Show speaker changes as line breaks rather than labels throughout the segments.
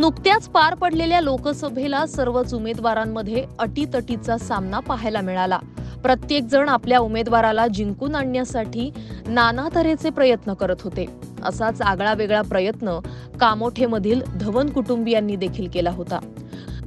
नुकत्याच पार पडलेल्या लोकसभेला सर्वच उमेदवारांमध्ये अटीतटीचा सामना पाहायला मिळाला. प्रत्येक जण आपल्या उमेदवाराला जिंकून आणण्यासाठी नाना तऱ्हेचे प्रयत्न करत होते. असाच आगळा वेगळा प्रयत्न कामोठेमधील धवन कुटुंबियांनी देखील केला होता.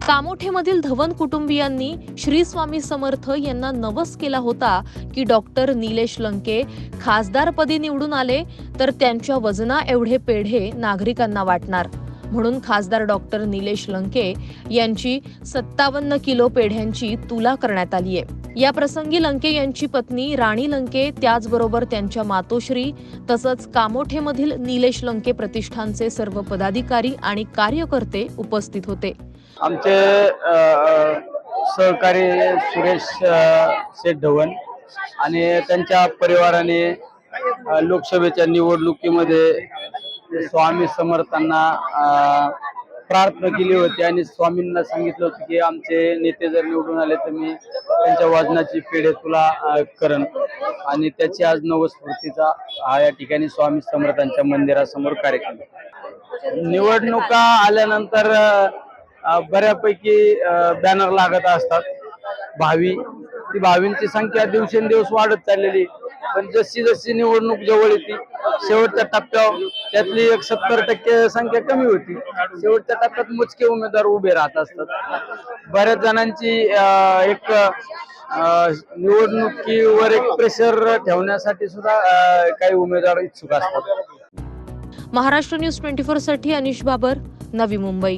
कामोठेमधील धवन कुटुंबियांनी श्री स्वामी समर्थ यांना नवस केला होता की डॉक्टर निलेश लंके खासदारपदी निवडून आले तर त्यांच्या वजना एवढे पेढे नागरिकांना वाटणार. म्हणून खासदार डॉक्टर निलेश लंके यांची सत्तावन्न किलो पेढ्यांची तुला करण्यात आली आहे. या प्रसंगी लंके यांची पत्नी राणी लंके त्याचबरोबर त्यांच्या मातोश्री तसंच कामोठेमधील निलेश लंके प्रतिष्ठानचे सर्व पदाधिकारी आणि कार्यकर्ते उपस्थित होते.
आमचे सहकारी सुरेश शेठ धवन आणि त्यांच्या परिवाराने लोकसभेच्या निवडणुकीमध्ये स्वामी समर्थांना प्रार्थना केली होती आणि स्वामींना सांगितलं होतं की आमचे नेते जर निवडून आले तर मी त्यांच्या वजनाची पेढे तुला करण. आणि त्याची आज नवस्फूर्तीचा हा या ठिकाणी स्वामी समर्थांच्या मंदिरासमोर कार्यक्रम निवडणुका आल्यानंतर बऱ्यापैकी बॅनर लागत असतात. भावी ती भावींची संख्या दिवसेंदिवस वाढत चाललेली पण जशी जशी निवडणूक जवळ येते शेवटच्या टप्प्यावर त्यातली एक सत्तर टक्के संख्या कमी होती. शेवटच्या टप्प्यात मोजके उमेदवार उभे राहत असतात. बऱ्याच जणांची एक निवडणुकीवर एक प्रेशर ठेवण्यासाठी सुद्धा काही उमेदवार इच्छुक असतात.
महाराष्ट्र न्यूज ट्वेंटी फोरसाठी अनिश बाबर नवी मुंबई.